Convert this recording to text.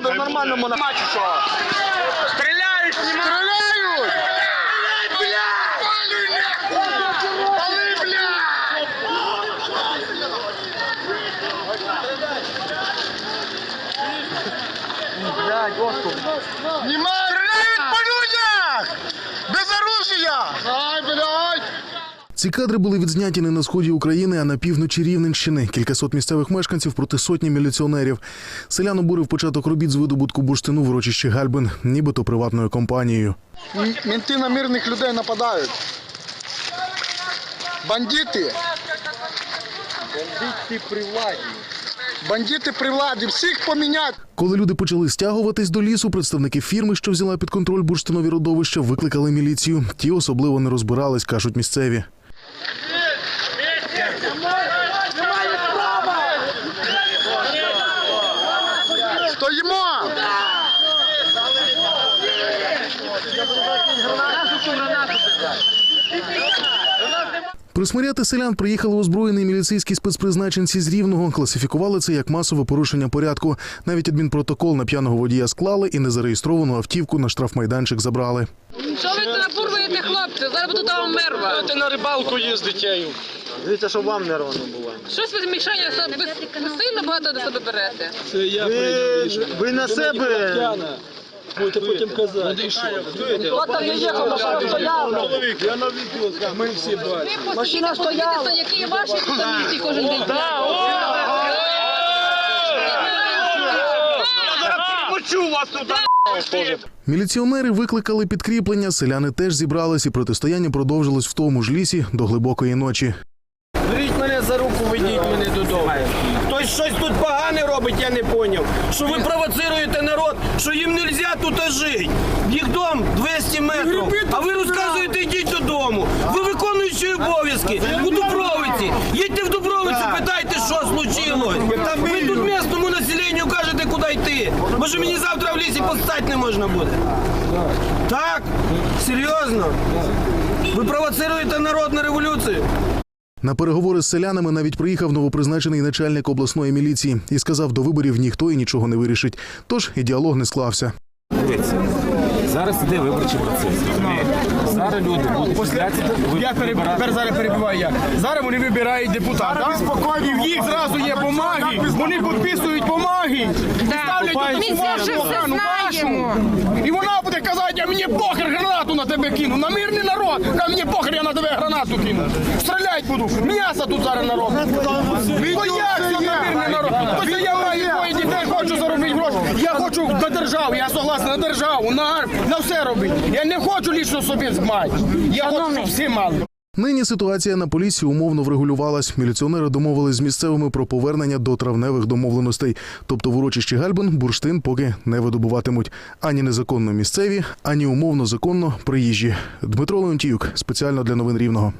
да нормально можна. Мачу що? Стріляють, Стріляють! Пали, блядь! Снимай! Стреляют, людях! Без оружия! Ай, блядь! Ці кадри були відзняті не на сході України, а на півночі Рівненщини. Кількасот місцевих мешканців проти сотні міліціонерів. Селян обурив початок робіт з видобутку бурштину в урочищі Гальбин, нібито приватною компанією. М- Менти на мирних людей нападають. Бандити. Бандити при владі. Бандити при владі. Всіх поміняти. Коли люди почали стягуватись до лісу, представники фірми, що взяла під контроль бурштинові родовища, викликали міліцію. Ті особливо не розбирались, кажуть місцеві. Стоїмо! Присмиряти селян приїхали озброєні міліцейські спецпризначенці з Рівного. Класифікували це як масове порушення порядку. Навіть адмінпротокол на п'яного водія склали і незареєстровану автівку на штрафмайданчик забрали. Що ви тут напурвуєте, хлопці? Зараз буду там мерва. Ти на рибалку їздить. Дивіться, щоб вам нервно було. Щось ви мішання собі сильно багато до себе берете. Це я Ви, ви на себе. Будете потім казати. Не. Я на відео, ми всі бачимо. Ви постійно які ваші тут кожен день. Міліціонери викликали підкріплення, селяни теж зібрались і протистояння продовжилось в тому ж лісі до глибокої ночі. Мене. Хтось щось тут погане робить, я не поняв. Що ви провоцируєте народ, що їм не можна тут жити. Їх дом 200 метрів. А ви розказуєте, йдіть додому. Ви виконуючі обов'язки у Дубровиці. Їдьте в Дубровицю, питайте, що случилось. Ви тут місному населенню кажете, куди йти. Може мені завтра в лісі постати не можна буде? Так? Серйозно? Ви провоцируєте народ на революцію? На переговори з селянами навіть приїхав новопризначений начальник обласної міліції і сказав, до виборів ніхто і нічого не вирішить. Тож і діалог не склався. Дивіться, зараз іде виборчий процес. Зараз люди будуть ви- Я пере- вибирати. тепер зараз перебиваю я. Зараз вони вибирають депутата. І в їх зразу є бумаги. Вони підписують бумаги. І ставлять Це вашу. І вона буде казати, а мені похер гранату на тебе кину. На мирний народ. А мені похер, я на тебе гранату кину. Стрілять буду. М'ясо тут зараз народ. Бояться на мирний народ. Ось я маю двоє дітей, хочу заробити гроші. Я хочу на державу, я согласен на державу, на армію, на все робити. Я не хочу лічно собі мати. Я хочу, щоб всі мали. Нині ситуація на полісі умовно врегулювалась. Міліціонери домовились з місцевими про повернення до травневих домовленостей. Тобто в урочищі Гальбин бурштин поки не видобуватимуть ані незаконно місцеві, ані умовно законно приїжджі. Дмитро Леонтіюк спеціально для новин Рівного.